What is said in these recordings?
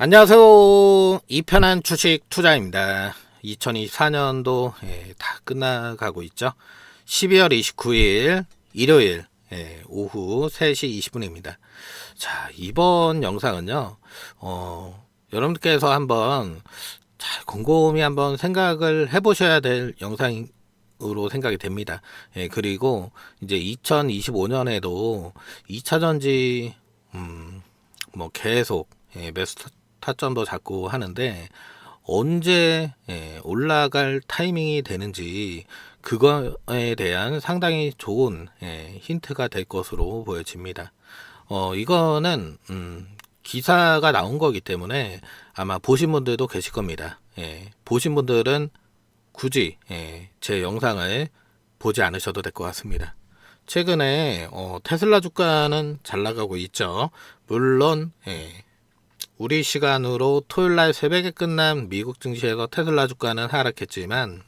안녕하세요. 이편한 주식 투자입니다. 2024년도 예, 다 끝나가고 있죠. 12월 29일 일요일 예, 오후 3시 20분입니다. 자, 이번 영상은요. 어, 여러분들께서 한번 잘 곰곰이 한번 생각을 해보셔야 될 영상으로 생각이 됩니다. 예, 그리고 이제 2025년에도 2차 전지 음, 뭐 계속 예, 매수 타- 타점도 잡고 하는데 언제 예, 올라갈 타이밍이 되는지 그거에 대한 상당히 좋은 예, 힌트가 될 것으로 보여집니다. 어, 이거는 음, 기사가 나온 거기 때문에 아마 보신 분들도 계실 겁니다. 예, 보신 분들은 굳이 예, 제 영상을 보지 않으셔도 될 것 같습니다. 최근에 어, 테슬라 주가는 잘 나가고 있죠. 물론 예, 우리 시간으로 토요일 날 새벽에 끝난 미국 증시에서 테슬라 주가는 하락했지만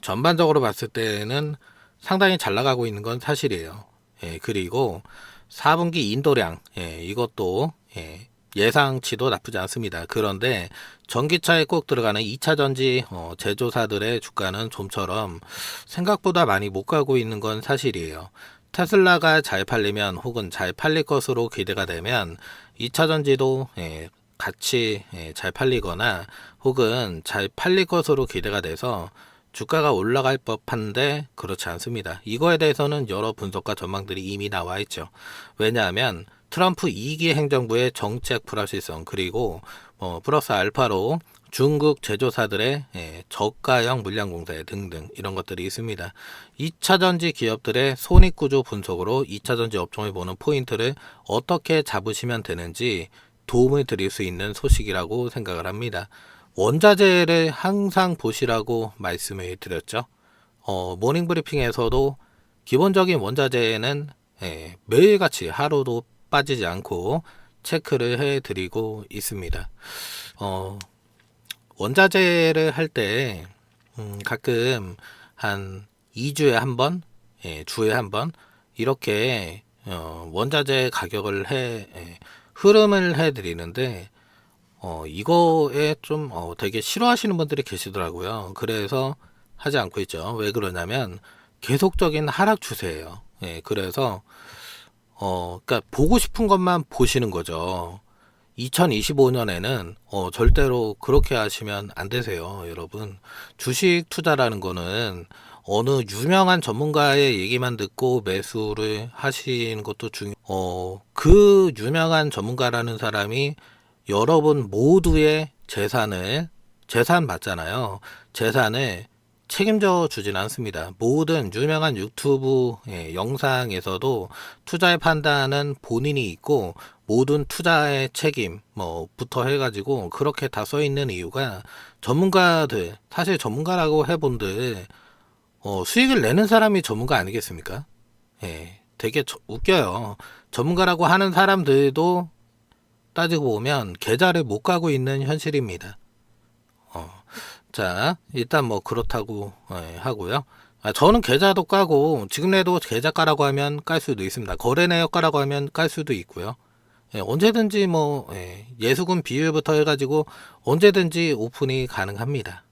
전반적으로 봤을 때는 상당히 잘 나가고 있는 건 사실이에요. 예, 그리고 4분기 인도량 예, 이것도 예, 예상치도 나쁘지 않습니다. 그런데 전기차에 꼭 들어가는 2차 전지 어, 제조사들의 주가는 좀처럼 생각보다 많이 못 가고 있는 건 사실이에요. 테슬라가 잘 팔리면 혹은 잘 팔릴 것으로 기대가 되면 2차 전지도 예, 같이 예, 잘 팔리거나 혹은 잘 팔릴 것으로 기대가 돼서 주가가 올라갈 법한데 그렇지 않습니다. 이거에 대해서는 여러 분석과 전망들이 이미 나와 있죠. 왜냐하면 트럼프 2기 행정부의 정책 불확실성 그리고 어, 플러스 알파로 중국 제조사들의 예, 저가형 물량 공세 등등 이런 것들이 있습니다. 2차 전지 기업들의 손익 구조 분석으로 2차 전지 업종을 보는 포인트를 어떻게 잡으시면 되는지 도움을 드릴 수 있는 소식이라고 생각을 합니다. 원자재를 항상 보시라고 말씀을 드렸죠. 어, 모닝 브리핑에서도 기본적인 원자재는 예, 매일같이 하루도 빠지지 않고 체크를 해 드리고 있습니다. 어, 원자재를 할때 음, 가끔 한 2주에 한 번, 예, 주에 한 번 이렇게 어, 원자재 가격을 해 예, 흐름을 해 드리는데 어, 이거에 좀 어, 되게 싫어하시는 분들이 계시더라고요. 그래서 하지 않고 있죠. 왜 그러냐면 계속적인 하락 추세예요. 예, 그래서 어, 그러니까 보고 싶은 것만 보시는 거죠. 2025년에는 어, 절대로 그렇게 하시면 안 되세요, 여러분. 주식 투자라는 거는 어느 유명한 전문가의 얘기만 듣고 매수를 하시는 것도 중요. 어, 그 유명한 전문가라는 사람이 여러분 모두의 재산을 재산 맞잖아요. 재산을 책임져 주진 않습니다. 모든 유명한 유튜브 예, 영상에서도 투자의 판단은 본인이 있고 모든 투자의 책임 뭐부터 해가지고 그렇게 다 써 있는 이유가 전문가들 사실 전문가라고 해본들 어, 수익을 내는 사람이 전문가 아니겠습니까? 예, 되게 저- 웃겨요. 전문가라고 하는 사람들도 따지고 보면 계좌를 못 가고 있는 현실입니다. 어, 자, 일단 뭐 그렇다고 예, 하고요. 아, 저는 계좌도 까고 지금내도 계좌 까라고 하면 깔 수도 있습니다. 거래 내역 까라고 하면 깔 수도 있고요. 예, 언제든지 뭐 예, 수금 비율부터 해가지고 언제든지 오픈이 가능합니다.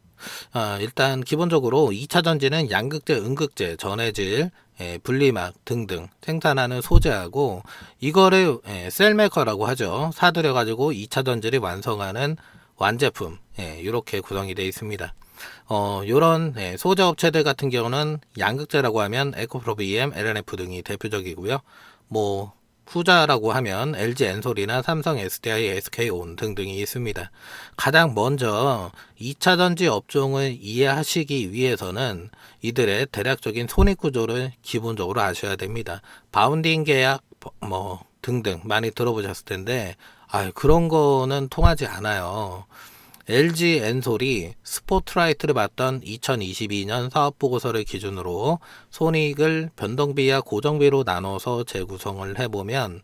아, 일단 기본적으로 2차 전지는 양극재, 음극재, 전해질, 예, 분리막 등등 생산하는 소재하고 이거를 예, 셀메커라고 하죠. 사들여 가지고 2차 전지를 완성하는 완제품 예, 이렇게 구성이 되어 있습니다. 어, 요런 예, 소재 업체들 같은 경우는 양극재라고 하면 에코프로브 EM, LNF 등이 대표적이고요. 뭐 후자라고 하면 LG 엔솔이나 삼성 SDI, SK온 등등이 있습니다. 가장 먼저 2차 전지 업종을 이해하시기 위해서는 이들의 대략적인 손익 구조를 기본적으로 아셔야 됩니다. 바운딩 계약 뭐 등등 많이 들어보셨을 텐데 아 그런 거는 통하지 않아요. LG 엔솔이 스포트라이트를 받던 2022년 사업 보고서를 기준으로 손익을 변동비와 고정비로 나눠서 재구성을 해보면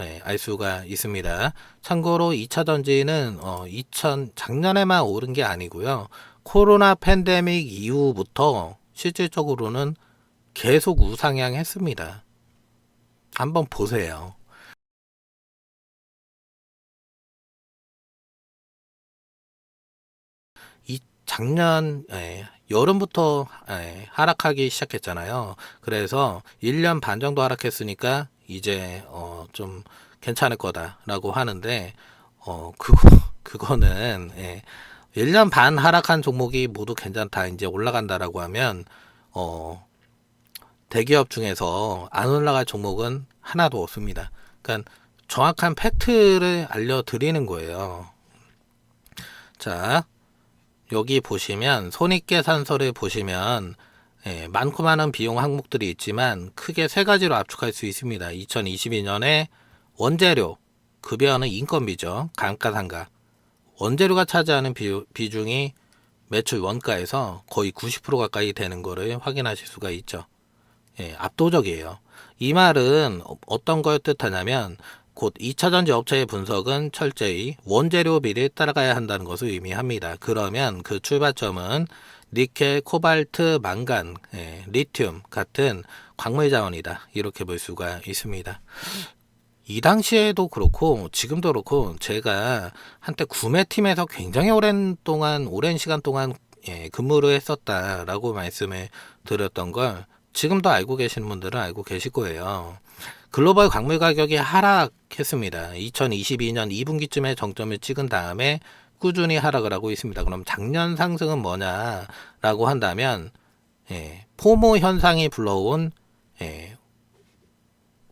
예, 알 수가 있습니다. 참고로 2차 전지는 어, 2000 작년에만 오른 게 아니고요. 코로나 팬데믹 이후부터 실질적으로는 계속 우상향했습니다. 한번 보세요. 작년 예, 여름부터 예, 하락하기 시작했잖아요. 그래서 1년 반 정도 하락했으니까 이제 어, 좀 괜찮을 거다라고 하는데 어, 그거 그거는 예, 1년 반 하락한 종목이 모두 괜찮다. 이제 올라간다라고 하면 어, 대기업 중에서 안 올라갈 종목은 하나도 없습니다. 그러니까 정확한 팩트를 알려드리는 거예요. 자, 여기 보시면 손익계산서를 보시면 예, 많고 많은 비용 항목들이 있지만 크게 세 가지로 압축할 수 있습니다. 2022년에 원재료, 급여는 인건비죠. 감가상각. 원재료가 차지하는 비, 비중이 매출 원가에서 거의 90% 가까이 되는 거를 확인하실 수가 있죠. 예, 압도적이에요. 이 말은 어- 어떤 걸 뜻하냐면 곧 2차 전지 업체의 분석은 철저히 원재료 비를 따라가야 한다는 것을 의미합니다. 그러면 그 출발점은 니켈, 코발트, 망간, 예, 리튬 같은 광물 자원이다. 이렇게 볼 수가 있습니다. 이 당시에도 그렇고 지금도 그렇고 제가 한때 구매팀에서 굉장히 오랜 동안 오랜 시간 동안 예, 근무를 했었다라고 말씀을 드렸던 걸 지금도 알고 계시는 분들은 알고 계실 거예요. 글로벌 광물 가격이 하락했습니다. 2022년 2분기쯤에 정점을 찍은 다음에 꾸준히 하락을 하고 있습니다. 그럼 작년 상승은 뭐냐라고 한다면 예, 포모 현상이 불러온 예,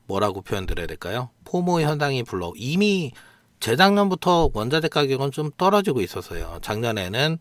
뭐라고 표현드려야 될까요? 포모 현상이 불러 이미 재작년부터 원자재 가격은 좀 떨어지고 있었어요. 작년에는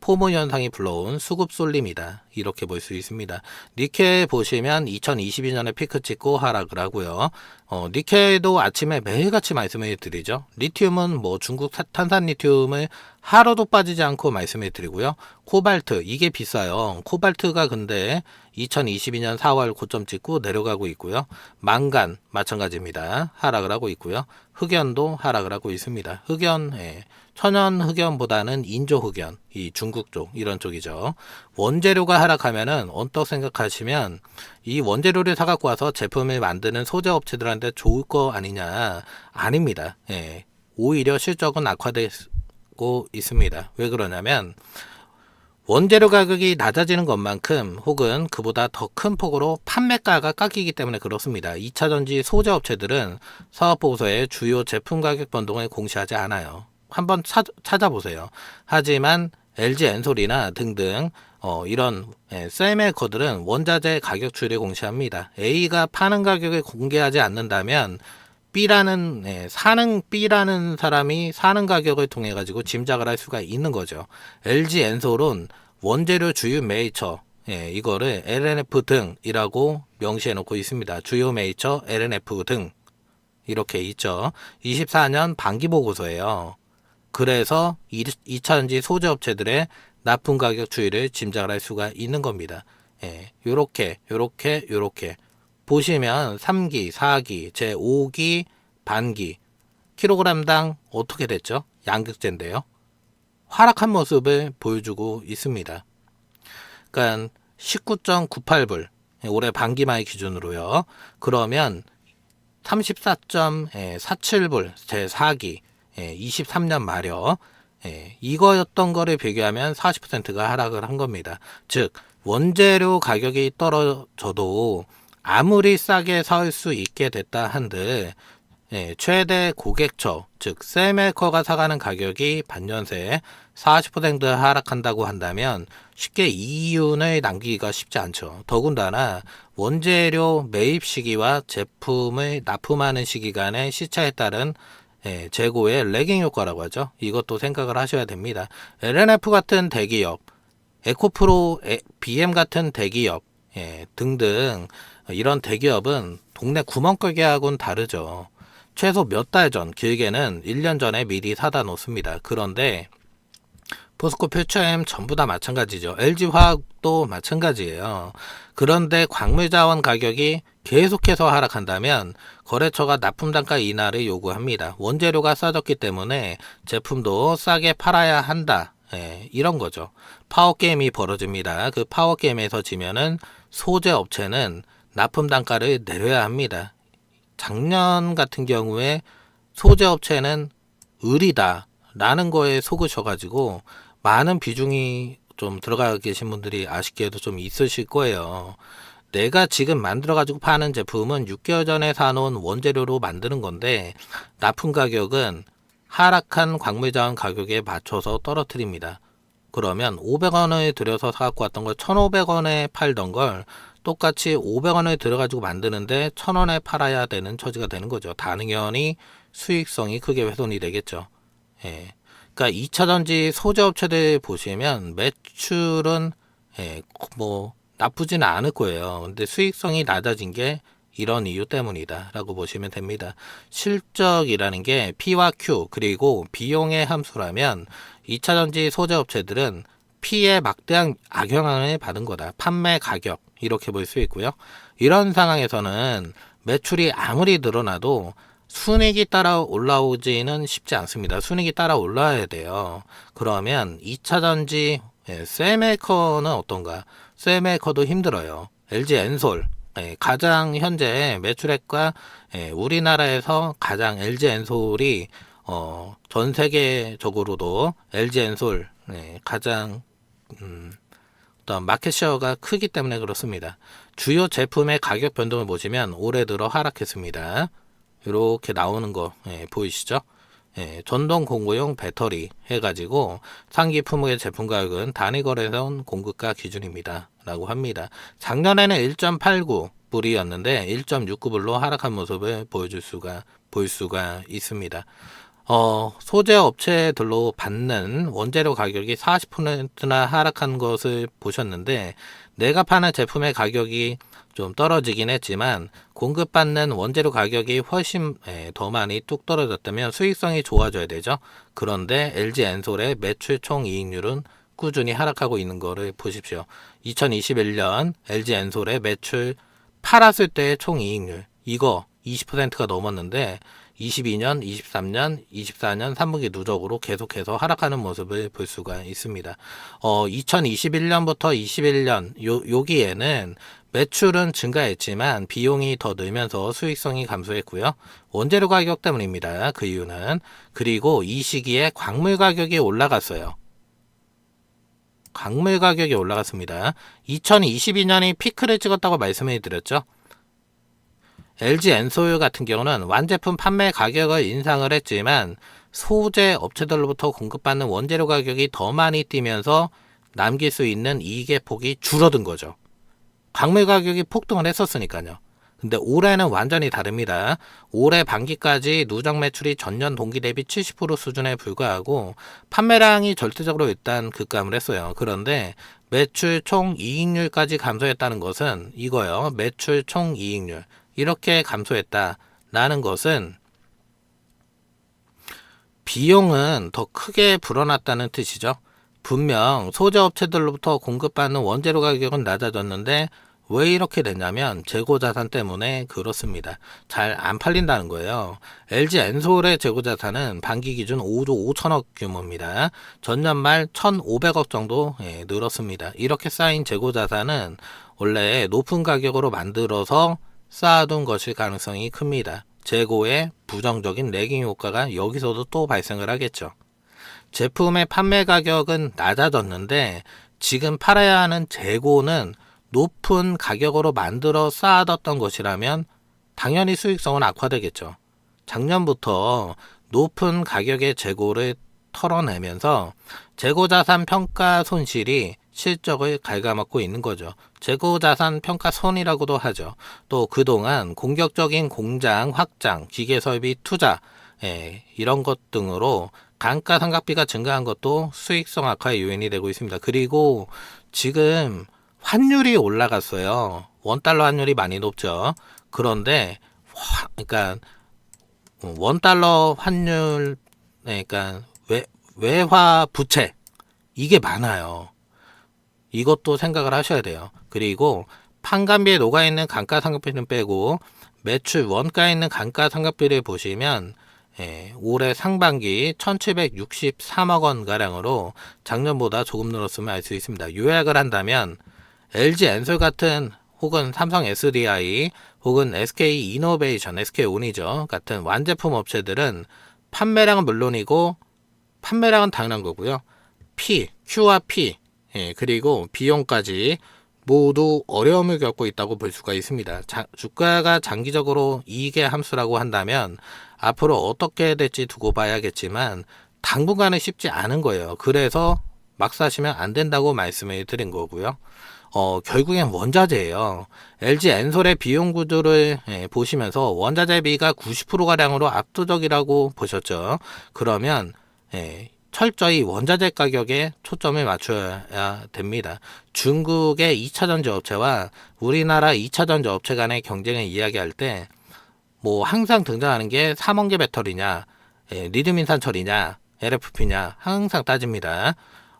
포모 현상이 불러온 수급 쏠림이다. 이렇게 볼 수 있습니다. 니케 보시면 2022년에 피크 찍고 하락을 하고요. 어, 니케도 아침에 매일같이 말씀을 드리죠. 리튬은 뭐 중국 사- 탄산 리튬을 하루도 빠지지 않고 말씀을 드리고요. 코발트 이게 비싸요. 코발트가 근데 2022년 4월 고점 찍고 내려가고 있고요. 망간 마찬가지입니다. 하락을 하고 있고요. 흑연도 하락을 하고 있습니다. 흑연 예. 천연 흑연보다는 인조 흑연 이 중국 쪽 이런 쪽이죠. 원재료가 하락하면은 언뜻 생각하시면 이 원재료를 사갖고 와서 제품을 만드는 소재 업체들한테 좋을 거 아니냐 아닙니다. 예. 오히려 실적은 악화되고 있습니다. 왜 그러냐면 원재료 가격이 낮아지는 것만큼 혹은 그보다 더 큰 폭으로 판매가가 깎이기 때문에 그렇습니다. 2차 전지 소재 업체들은 사업 보고서에 주요 제품 가격 변동을 공시하지 않아요. 한번 차, 찾아보세요. 하지만 LG 엔솔이나 등등 어, 이런 예, 셀메이커들은 원자재 가격 추이를 공시합니다. A가 파는 가격을 공개하지 않는다면 B라는 예, 사는 B라는 사람이 사는 가격을 통해 가지고 짐작을 할 수가 있는 거죠. LG 엔솔은 원재료 주요 메이처 예, 이거를 LNF 등이라고 명시해 놓고 있습니다. 주요 메이처 LNF 등 이렇게 있죠. 24년 반기 보고서예요. 그래서 2차 전지 소재 업체들의 납품 가격 추이를 짐작을 할 수가 있는 겁니다. 예, 요렇게, 요렇게, 요렇게. 보시면 3기, 4기, 제 5기, 반기, 킬로그램당 어떻게 됐죠? 양극재인데요. 하락한 모습을 보여주고 있습니다. 그러니까 19.98불, 올해 반기말 기준으로요. 그러면 34.47불, 제 4기, 23년 말여, 예, 이거였던 거를 비교하면 40%가 하락을 한 겁니다. 즉, 원재료 가격이 떨어져도 아무리 싸게 살 수 있게 됐다 한들, 예, 최대 고객처, 즉, 셀메이커가 사가는 가격이 반년새 40% 하락한다고 한다면 쉽게 이윤을 남기기가 쉽지 않죠. 더군다나 원재료 매입 시기와 제품을 납품하는 시기 간의 시차에 따른 예, 재고의 레깅 효과라고 하죠. 이것도 생각을 하셔야 됩니다. LNF 같은 대기업, 에코프로, 에- BM 같은 대기업 예, 등등 이런 대기업은 동네 구멍가게하고는 다르죠. 최소 몇 달 전, 길게는 1년 전에 미리 사다 놓습니다. 그런데 포스코 퓨처엠 전부 다 마찬가지죠. LG화학도 마찬가지예요. 그런데 광물자원 가격이 계속해서 하락한다면 거래처가 납품 단가 인하를 요구합니다. 원재료가 싸졌기 때문에 제품도 싸게 팔아야 한다. 예, 이런 거죠. 파워게임이 벌어집니다. 그 파워게임에서 지면은 소재 업체는 납품 단가를 내려야 합니다. 작년 같은 경우에 소재 업체는 을이다 라는 거에 속으셔가지고 많은 비중이 좀 들어가 계신 분들이 아쉽게도 좀 있으실 거예요. 내가 지금 만들어 가지고 파는 제품은 6개월 전에 사놓은 원재료로 만드는 건데, 납품 가격은 하락한 광물자원 가격에 맞춰서 떨어뜨립니다. 그러면 500원을 들여서 사갖고 왔던 걸 1,500원에 팔던 걸 똑같이 500원을 들어가지고 만드는데 1,000원에 팔아야 되는 처지가 되는 거죠. 당연히 수익성이 크게 훼손이 되겠죠. 예. 그러니까 2차 전지 소재 업체들 보시면 매출은 예, 뭐 나쁘지는 않을 거예요. 근데 수익성이 낮아진 게 이런 이유 때문이다 라고 보시면 됩니다. 실적이라는 게 P와 Q 그리고 비용의 함수라면 2차 전지 소재 업체들은 P에 막대한 악영향을 받은 거다. 판매 가격 이렇게 볼 수 있고요. 이런 상황에서는 매출이 아무리 늘어나도 순익이 따라 올라오지는 쉽지 않습니다. 순익이 따라 올라야 돼요. 그러면 2차 전지 예, 셀메이커는 어떤가? 셀메이커도 힘들어요. LG 엔솔 예, 가장 현재 매출액과 예, 우리나라에서 가장 LG 엔솔이 어, 전 세계적으로도 LG 엔솔 예, 가장 음, 어떤 마켓시어가 크기 때문에 그렇습니다. 주요 제품의 가격 변동을 보시면 올해 들어 하락했습니다. 이렇게 나오는 거 예, 보이시죠? 예, 전동 공구용 배터리 해가지고 상기 품목의 제품 가격은 단위 거래선 공급가 기준입니다. 라고 합니다. 작년에는 1.89 불이었는데 1.69불로 하락한 모습을 보여줄 수가 볼 수가 있습니다. 어, 소재 업체들로 받는 원재료 가격이 40%나 하락한 것을 보셨는데 내가 파는 제품의 가격이 좀 떨어지긴 했지만 공급받는 원재료 가격이 훨씬 예, 더 많이 뚝 떨어졌다면 수익성이 좋아져야 되죠. 그런데 LG 엔솔의 매출 총 이익률은 꾸준히 하락하고 있는 것을 보십시오. 2021년 LG 엔솔의 매출 팔았을 때의 총 이익률 이거 20%가 넘었는데 22년, 23년, 24년 3분기 누적으로 계속해서 하락하는 모습을 볼 수가 있습니다. 어, 2021년부터 21년 요 여기에는 매출은 증가했지만 비용이 더 늘면서 수익성이 감소했고요. 원재료 가격 때문입니다. 그 이유는 그리고 이 시기에 광물 가격이 올라갔어요. 광물 가격이 올라갔습니다. 2022년이 피크를 찍었다고 말씀해 드렸죠. LG 엔솔 같은 경우는 완제품 판매 가격을 인상을 했지만 소재 업체들로부터 공급받는 원재료 가격이 더 많이 뛰면서 남길 수 있는 이익의 폭이 줄어든 거죠. 광물 가격이 폭등을 했었으니까요. 근데 올해는 완전히 다릅니다. 올해 반기까지 누적 매출이 전년 동기 대비 70% 수준에 불과하고 판매량이 절대적으로 일단 급감을 했어요. 그런데 매출 총 이익률까지 감소했다는 것은 이거요. 매출 총 이익률. 이렇게 감소했다라는 것은 비용은 더 크게 불어났다는 뜻이죠. 분명 소재 업체들로부터 공급받는 원재료 가격은 낮아졌는데 왜 이렇게 됐냐면 재고 자산 때문에 그렇습니다. 잘 안 팔린다는 거예요. LG 엔솔의 재고 자산은 반기 기준 5조 5천억 규모입니다. 전년 말 1,500억 정도 예, 늘었습니다. 이렇게 쌓인 재고 자산은 원래 높은 가격으로 만들어서 쌓아둔 것일 가능성이 큽니다. 재고의 부정적인 레깅 효과가 여기서도 또 발생을 하겠죠. 제품의 판매 가격은 낮아졌는데 지금 팔아야 하는 재고는 높은 가격으로 만들어 쌓아뒀던 것이라면 당연히 수익성은 악화되겠죠. 작년부터 높은 가격의 재고를 털어내면서 재고자산 평가 손실이 실적을 갉아먹고 있는 거죠. 재고자산 평가 손이라고도 하죠. 또 그동안 공격적인 공장 확장, 기계 설비 투자, 예, 이런 것 등으로 단가 상각비가 증가한 것도 수익성 악화의 요인이 되고 있습니다. 그리고 지금 환율이 올라갔어요. 원달러 환율이 많이 높죠. 그런데 화, 그러니까 원달러 환율 네, 그러니까 외, 외화 부채 이게 많아요. 이것도 생각을 하셔야 돼요. 그리고 판관비에 녹아 있는 감가 상각비는 빼고 매출 원가에 있는 감가 상각비를 보시면 예, 올해 상반기 1763억 원 가량으로 작년보다 조금 늘었음을 알 수 있습니다. 요약을 한다면 LG 엔솔 같은 혹은 삼성 SDI 혹은 SK 이노베이션, SK 온이죠. 같은 완제품 업체들은 판매량은 물론이고 판매량은 당연한 거고요. P, Q와 P 예, 그리고 비용까지 모두 어려움을 겪고 있다고 볼 수가 있습니다. 자, 주가가 장기적으로 이익의 함수라고 한다면 앞으로 어떻게 될지 두고 봐야겠지만 당분간은 쉽지 않은 거예요. 그래서 막 사시면 안 된다고 말씀을 드린 거고요. 어, 결국엔 원자재예요. LG 엔솔의 비용 구조를 예, 보시면서 원자재비가 90%가량으로 압도적이라고 보셨죠. 그러면 예, 철저히 원자재 가격에 초점을 맞춰야 됩니다. 중국의 2차 전지 업체와 우리나라 2차 전지 업체 간의 경쟁을 이야기할 때 뭐 항상 등장하는 게 삼원계 배터리냐, 예, 리튬 인산철이냐, LFP냐 항상 따집니다.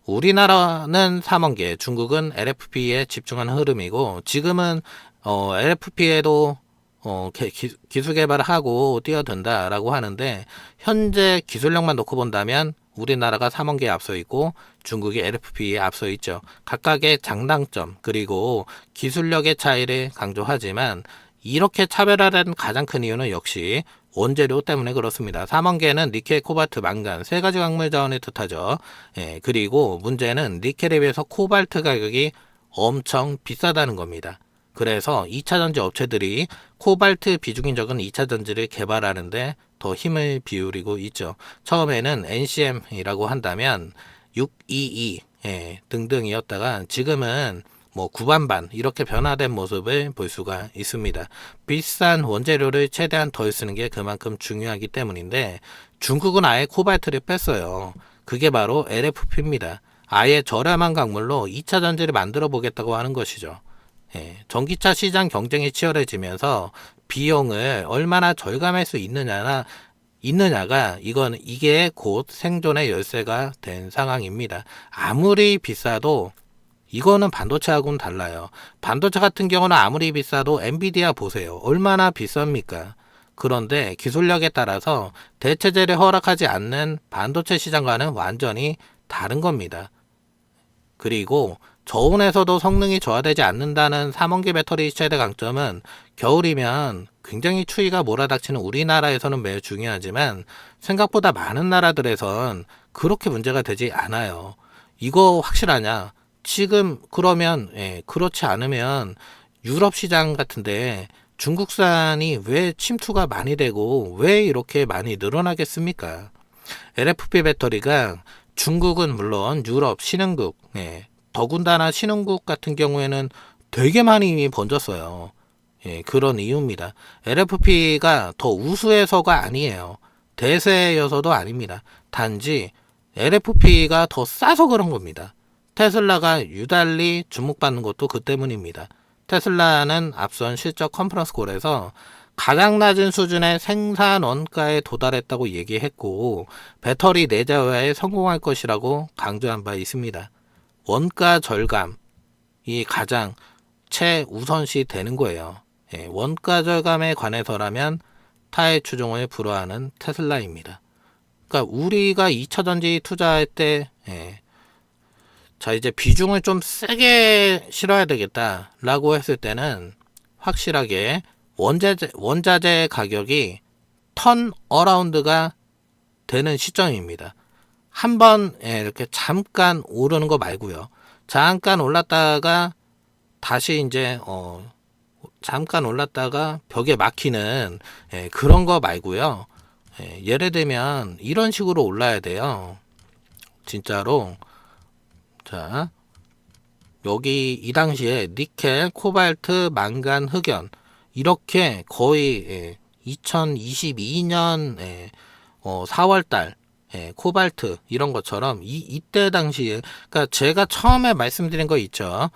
우리나라는 3원계, 중국은 LFP에 집중한 흐름이고 지금은 어, LFP에도 어, 개- 기, 기술 개발을 하고 뛰어든다라고 하는데 현재 기술력만 놓고 본다면 우리나라가 3원계에 앞서 있고 중국이 LFP에 앞서 있죠. 각각의 장단점 그리고 기술력의 차이를 강조하지만 이렇게 차별화된 가장 큰 이유는 역시 원재료 때문에 그렇습니다. 3원계는 니켈, 코발트, 망간 세 가지 광물 자원을 뜻하죠. 예, 그리고 문제는 니켈에 비해서 코발트 가격이 엄청 비싸다는 겁니다. 그래서 2차 전지 업체들이 코발트 비중이 적은 2차 전지를 개발하는데 더 힘을 비우리고 있죠. 처음에는 NCM이라고 한다면 622 예, 등등이었다가 지금은 뭐 구반반 이렇게 변화된 모습을 볼 수가 있습니다. 비싼 원재료를 최대한 덜 쓰는 게 그만큼 중요하기 때문인데 중국은 아예 코발트를 뺐어요. 그게 바로 LFP입니다. 아예 저렴한 광물로 2차 전지를 만들어 보겠다고 하는 것이죠. 예, 전기차 시장 경쟁이 치열해지면서 비용을 얼마나 절감할 수 있느냐나 있느냐가 이건 이게 곧 생존의 열쇠가 된 상황입니다. 아무리 비싸도 이거는 반도체하고는 달라요. 반도체 같은 경우는 아무리 비싸도 엔비디아 보세요. 얼마나 비쌉니까? 그런데 기술력에 따라서 대체재를 허락하지 않는 반도체 시장과는 완전히 다른 겁니다. 그리고 저온에서도 성능이 저하되지 않는다는 3원계 배터리 최대 강점은 겨울이면 굉장히 추위가 몰아닥치는 우리나라에서는 매우 중요하지만 생각보다 많은 나라들에선 그렇게 문제가 되지 않아요. 이거 확실하냐? 지금 그러면 예, 그렇지 않으면 유럽 시장 같은데 중국산이 왜 침투가 많이 되고 왜 이렇게 많이 늘어나겠습니까? LFP 배터리가 중국은 물론 유럽 신흥국, 예, 더군다나 신흥국 같은 경우에는 되게 많이 번졌어요. 예, 그런 이유입니다. LFP가 더 우수해서가 아니에요. 대세여서도 아닙니다. 단지 LFP가 더 싸서 그런 겁니다. 테슬라가 유달리 주목받는 것도 그 때문입니다. 테슬라는 앞선 실적 컨퍼런스 콜에서 가장 낮은 수준의 생산 원가에 도달했다고 얘기했고 배터리 내재화에 성공할 것이라고 강조한 바 있습니다. 원가 절감이 가장 최우선시 되는 거예요. 예, 원가 절감에 관해서라면 타의 추종을 불허하는 테슬라입니다. 그러니까 우리가 2차 전지 투자할 때 예, 자 이제 비중을 좀 세게 실어야 되겠다라고 했을 때는 확실하게 원자재 원자재 가격이 턴 어라운드가 되는 시점입니다. 한번 예, 이렇게 잠깐 오르는 거 말고요. 잠깐 올랐다가 다시 이제 어 잠깐 올랐다가 벽에 막히는 예, 그런 거 말고요. 예, 예를 들면 이런 식으로 올라야 돼요. 진짜로 자 여기 이 당시에 니켈, 코발트, 망간, 흑연 이렇게 거의 예, 2022년 예, 어, 4월달 예, 코발트 이런 것처럼 이 이때 당시에 그러니까 제가 처음에 말씀드린 거 있죠.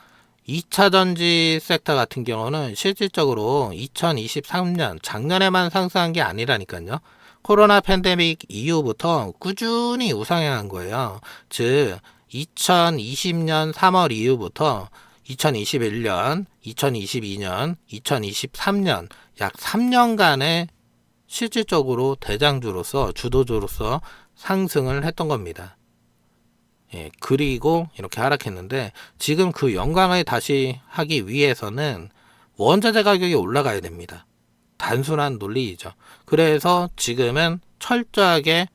2차 전지 섹터 같은 경우는 실질적으로 2023년 작년에만 상승한 게 아니라니까요. 코로나 팬데믹 이후부터 꾸준히 우상향한 거예요. 즉 2020년 3월 이후부터 2021년, 2022년, 2023년 약 3년간의 실질적으로 대장주로서 주도주로서 상승을 했던 겁니다. 예, 그리고 이렇게 하락했는데 지금 그 영광을 다시 하기 위해서는 원자재 가격이 올라가야 됩니다. 단순한 논리이죠. 그래서 지금은 철저하게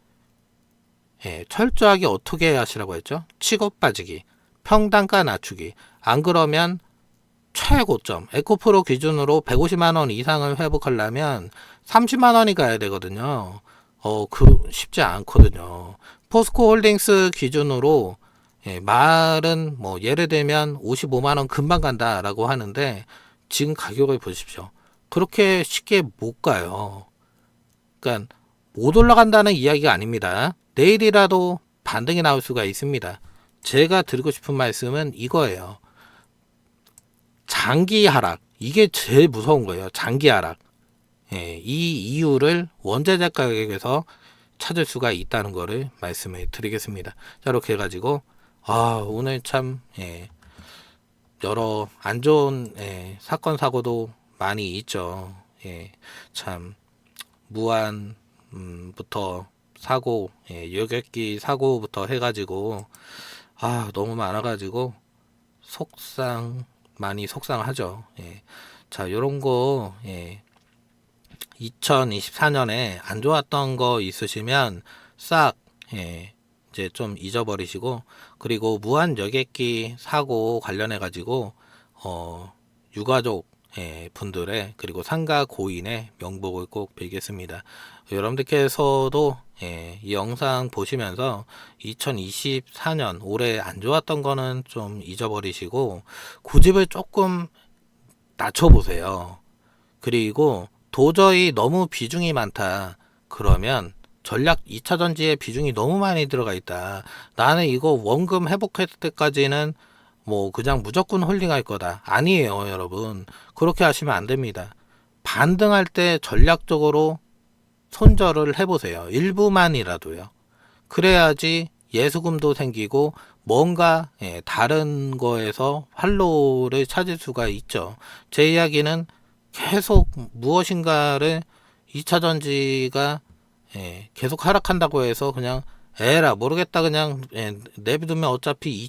예, 철저하게 어떻게 하시라고 했죠? 치고 빠지기. 평단가 낮추기. 안 그러면 최고점 에코프로 기준으로 150만 원 이상을 회복하려면 30만 원이 가야 되거든요. 어, 그 쉽지 않거든요. 포스코 홀딩스 기준으로 예, 말은 뭐 예를 들면 55만 원 금방 간다라고 하는데 지금 가격을 보십시오. 그렇게 쉽게 못 가요. 그러니까 못 올라간다는 이야기가 아닙니다. 내일이라도 반등이 나올 수가 있습니다. 제가 드리고 싶은 말씀은 이거예요. 장기 하락 이게 제일 무서운 거예요. 장기 하락. 예, 이 이유를 원자재 가격에서 찾을 수가 있다는 거를 말씀을 드리겠습니다. 자, 이렇게 해가지고 아 오늘 참 예, 여러 안 좋은 예, 사건 사고도 많이 있죠. 예, 참 무한부터 사고, 예, 여객기 사고부터 해가지고 아 너무 많아가지고 속상 많이 속상하죠. 예. 자, 요런 거, 예. 2024년에 안 좋았던 거 있으시면 싹, 예. 이제 좀 잊어버리시고, 그리고 무한 여객기 사고 관련해 가지고, 어, 유가족, 예, 분들의, 그리고 상가 고인의 명복을 꼭 빌겠습니다. 여러분들께서도, 예, 이 영상 보시면서 2024년 올해 안 좋았던 거는 좀 잊어버리시고, 고집을 조금 낮춰보세요. 그리고 도저히 너무 비중이 많다. 그러면 전략 2차 전지에 비중이 너무 많이 들어가 있다. 나는 이거 원금 회복했을 때까지는 뭐 그냥 무조건 홀딩할 거다. 아니에요, 여러분. 그렇게 하시면 안 됩니다. 반등할 때 전략적으로 손절을 해보세요. 일부만이라도요. 그래야지 예수금도 생기고 뭔가 예, 다른 거에서 활로를 찾을 수가 있죠. 제 이야기는 계속 무엇인가를 2차 전지가 예, 계속 하락한다고 해서 그냥 에라 모르겠다 그냥 예, 내비두면 어차피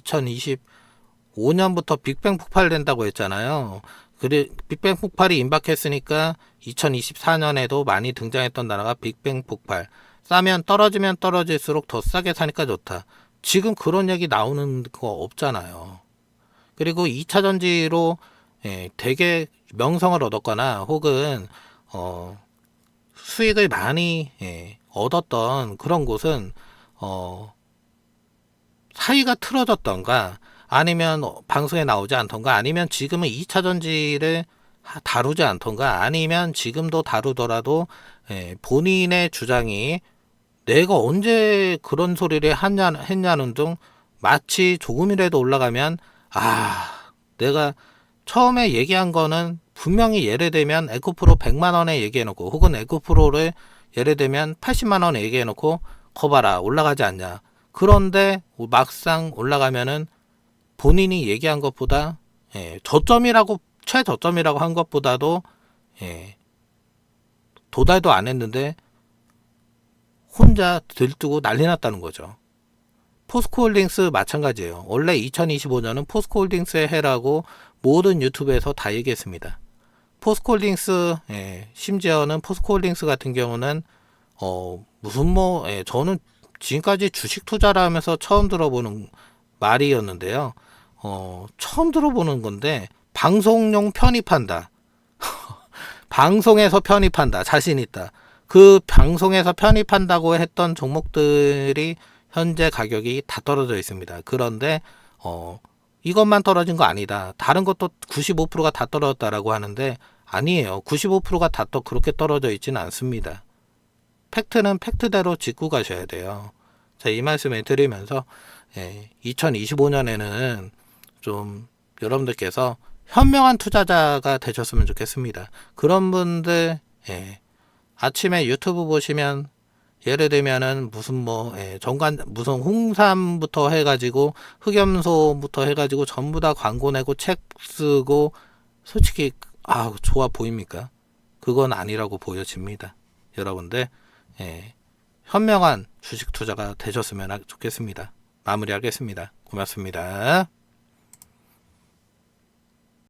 2025년부터 빅뱅 폭발된다고 했잖아요. 그래 빅뱅 폭발이 임박했으니까 2024년에도 많이 등장했던 단어가 빅뱅 폭발. 싸면 떨어지면 떨어질수록 더 싸게 사니까 좋다. 지금 그런 얘기 나오는 거 없잖아요. 그리고 2차 전지로 예, 되게 명성을 얻었거나 혹은 어, 수익을 많이 예, 얻었던 그런 곳은 어, 사이가 틀어졌던가 아니면 방송에 나오지 않던가 아니면 지금은 2차 전지를 하- 다루지 않던가 아니면 지금도 다루더라도 예, 본인의 주장이 내가 언제 그런 소리를 했냐, 했냐는 등 마치 조금이라도 올라가면 아 내가 처음에 얘기한 거는 분명히 예를 들면 에코프로 100만 원에 얘기해 놓고 혹은 에코프로를 예를 들면 80만 원에 얘기해 놓고 거봐라 올라가지 않냐 그런데 막상 올라가면은 본인이 얘기한 것보다 예, 저점이라고 최저점이라고 한 것보다도 예, 도달도 안 했는데 혼자 들뜨고 난리 났다는 거죠. 포스코홀딩스 마찬가지예요. 원래 2025년은 포스코홀딩스의 해라고 모든 유튜브에서 다 얘기했습니다. 포스코홀딩스 예, 심지어는 포스코홀딩스 같은 경우는 어 무슨 뭐 예, 저는 지금까지 주식 투자를 하면서 처음 들어보는 말이었는데요. 어 처음 들어보는 건데 방송용 편입한다. 방송에서 편입한다. 자신 있다. 그 방송에서 편입한다고 했던 종목들이 현재 가격이 다 떨어져 있습니다. 그런데 어 이것만 떨어진 거 아니다. 다른 것도 95%가 다 떨어졌다라고 하는데 아니에요. 95%가 다 또 그렇게 떨어져 있지는 않습니다. 팩트는 팩트대로 짚고 가셔야 돼요. 자, 이 말씀을 드리면서 예, 2025년에는 좀 여러분들께서 현명한 투자자가 되셨으면 좋겠습니다. 그런 분들 예, 아침에 유튜브 보시면 예를 들면은 무슨 뭐 예, 정관 무슨 홍삼부터 해가지고 흑염소부터 해가지고 전부 다 광고 내고 책 쓰고 솔직히 아 좋아 보입니까? 그건 아니라고 보여집니다. 여러분들 예, 현명한 주식 투자가 되셨으면 좋겠습니다. 마무리하겠습니다. 고맙습니다.